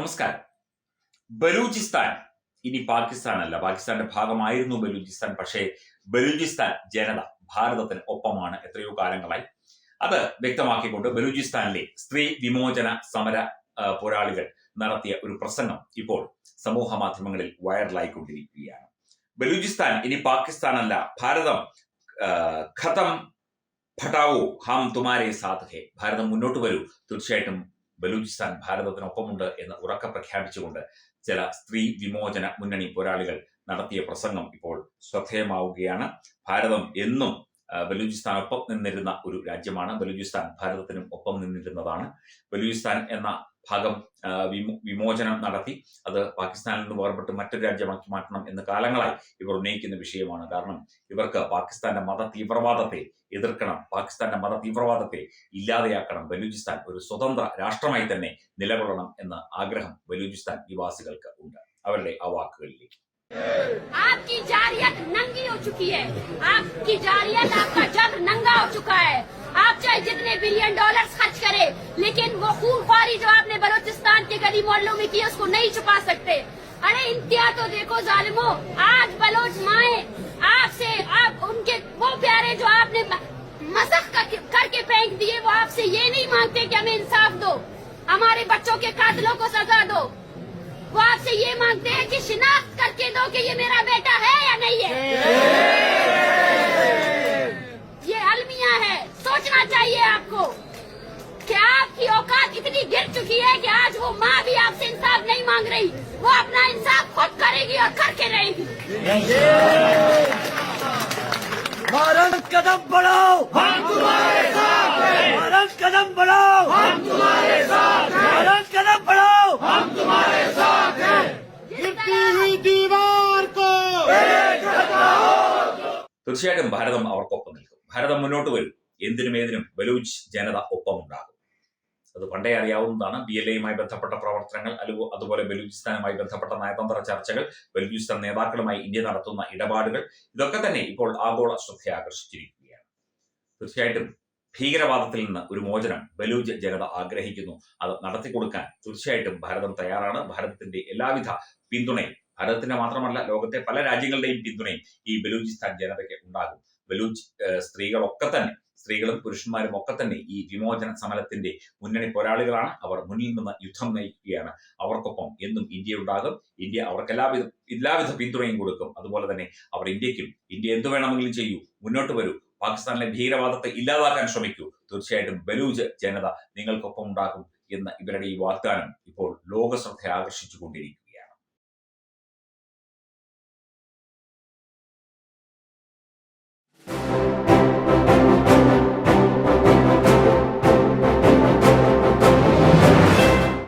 നമസ്കാരം. ബലൂചിസ്ഥാൻ. ഇനി പാകിസ്ഥാനല്ല. പാകിസ്ഥാന്റെ ഭാഗമായിരുന്നു ബലൂചിസ്ഥാൻ. പക്ഷേ ബലൂചിസ്ഥാൻ ജനത ഭാരതത്തിന് ഒപ്പമാണ് എത്രയോ കാലങ്ങളായി. അത് വ്യക്തമാക്കിക്കൊണ്ട് ബലൂചിസ്ഥാനിലെ സ്ത്രീ വിമോചന സമര പോരാളികൾ നടത്തിയ ഒരു പ്രസംഗം ഇപ്പോൾ സമൂഹ മാധ്യമങ്ങളിൽ വൈറലായിക്കൊണ്ടിരിക്കുകയാണ്. ബലൂചിസ്ഥാൻ ഇനി പാകിസ്ഥാനല്ല. ഭാരതം ഖതം ഭട്ടാവോ ഹാം തുമാരെ സാധകെ ഭാരതം മുന്നോട്ട് വരൂ. തീർച്ചയായിട്ടും ബലൂചിസ്ഥാൻ ഭാരതത്തിനൊപ്പമുണ്ട് എന്ന് ഉറക്ക പ്രഖ്യാപിച്ചുകൊണ്ട് ചില സ്ത്രീ വിമോചന മുന്നണി പോരാളികൾ നടത്തിയ പ്രസംഗം ഇപ്പോൾ ശ്രദ്ധേയമാവുകയാണ്. ഭാരതം എന്നും ബലൂചിസ്ഥാൻ ബലൂചിസ്ഥാനൊപ്പം നിന്നിരുന്ന ഒരു രാജ്യമാണ്. ബലൂചിസ്ഥാൻ ഭാരതത്തിനും ഒപ്പം നിന്നിരുന്നതാണ്. ബലൂചിസ്ഥാൻ എന്ന ഭാഗം ആ, വിമോ- വിമോചനം നടത്തി അത് പാകിസ്ഥാനിൽ നിന്ന് വേർപെട്ട് മറ്റൊരു രാജ്യമാക്കി മാറ്റണം എന്ന് കാലങ്ങളായി ഇവർ ഉന്നയിക്കുന്ന വിഷയമാണ് കാരണം ഇവർക്ക് പാകിസ്ഥാന്റെ മത തീവ്രവാദത്തെ എതിർക്കണം പാകിസ്ഥാന്റെ മത തീവ്രവാദത്തെ ഇല്ലാതെയാക്കണം ബലൂചിസ്ഥാൻ ഒരു സ്വതന്ത്ര രാഷ്ട്രമായി തന്നെ നിലകൊള്ളണം എന്ന ആഗ്രഹം ബലൂചിസ്ഥാൻ നിവാസികൾക്ക് ഉണ്ട് അവരുടെ ആ വാക്കുകളിലേക്ക് आपकी जारियत नंगी हो चुकी है आपकी जारियत आपका जब नंगा हो चुका है आप चाहे जितने बिलियन डॉलर खर्च करें, लेकिन वो खून खारी जो आपने बलोचिस्तान के गली मोहल्लों में की उसको नहीं छुपा सकते। अरे इंतहा तो देखो जालिमो, आज बलोच माए, आपसे, आप उनके, वो प्यारे जो आपने मसख कर- करके फेंक दिए, वो आपसे ये नहीं मांगते कि हमें इंसाफ दो, हमारे बच्चों के कातलों को सजा दो। वो आपसे ये मांगते हैं कि शिनाख्त करके दो कि ये मेरा बेटा है या नहीं है। वो माँ भी आपसे इंसाफ नहीं मांग रही वो अपना इंसाफ खुद करेगी और करके रहेगी भारत कदम बढ़ाओ हम तुम्हारे साथ हैं भारत कदम बढ़ाओ हम तुम्हारे साथ हैं भारत कदम बढ़ाओ हम तुम्हारे साथ हैं गिरती हुई दीवार को തീർച്ചയായിട്ടും ഭാരതം അവർക്കൊപ്പം നിൽക്കും ഭാരതം മുന്നോട്ട് വരും എന്തിനും ഏതിനും ബലൂച്ച് ജനത ഒപ്പമുണ്ടാകും അത് പണ്ടേ അറിയാവുന്നതാണ്. ബി എൽ എയുമായി ബന്ധപ്പെട്ട പ്രവർത്തനങ്ങൾ അല്ലെങ്കിൽ അതുപോലെ ബലൂചിസ്ഥാനുമായി ബന്ധപ്പെട്ട നയതന്ത്ര ചർച്ചകൾ ബലൂചിസ്ഥാൻ നേതാക്കളുമായി ഇന്ത്യ നടത്തുന്ന ഇടപാടുകൾ ഇതൊക്കെ തന്നെ ഇപ്പോൾ ആഗോള ശ്രദ്ധ ആകർഷിച്ചിരിക്കുകയാണ്. തീർച്ചയായിട്ടും ഭീകരവാദത്തിൽ നിന്ന് ഒരു മോചനം ബലൂജ് ജനത ആഗ്രഹിക്കുന്നു. അത് നടത്തിക്കൊടുക്കാൻ തീർച്ചയായിട്ടും ഭാരതം തയ്യാറാണ്. ഭാരതത്തിന്റെ എല്ലാവിധ പിന്തുണയും ഭാരതത്തിന്റെ മാത്രമല്ല ലോകത്തെ പല രാജ്യങ്ങളുടെയും പിന്തുണയും ഈ ബലൂചിസ്ഥാൻ ജനതയ്ക്ക് ഉണ്ടാകും. ബലൂച്ച് സ്ത്രീകളൊക്കെ തന്നെ സ്ത്രീകളും പുരുഷന്മാരും ഒക്കെ തന്നെ ഈ വിമോചന സമരത്തിന്റെ മുന്നണി പോരാളികളാണ്. അവർ മുന്നിൽ നിന്ന് യുദ്ധം നയിക്കുകയാണ്. അവർക്കൊപ്പം എന്നും ഇന്ത്യ ഉണ്ടാകും. ഇന്ത്യ അവർക്ക് എല്ലാവിധ എല്ലാവിധ പിന്തുണയും കൊടുക്കും. അതുപോലെ തന്നെ അവർ ഇന്ത്യക്കും ഇന്ത്യ എന്തു വേണമെങ്കിലും ചെയ്യൂ മുന്നോട്ട് വരൂ. പാകിസ്ഥാനിലെ ഭീകരവാദത്തെ ഇല്ലാതാക്കാൻ ശ്രമിക്കൂ. തീർച്ചയായിട്ടും ബലൂജ് ജനത നിങ്ങൾക്കൊപ്പം ഉണ്ടാകും എന്ന ഇവരുടെ ഈ വാഗ്ദാനം ഇപ്പോൾ ലോക ശ്രദ്ധ ആകർഷിച്ചുകൊണ്ടിരിക്കുകയാണ്.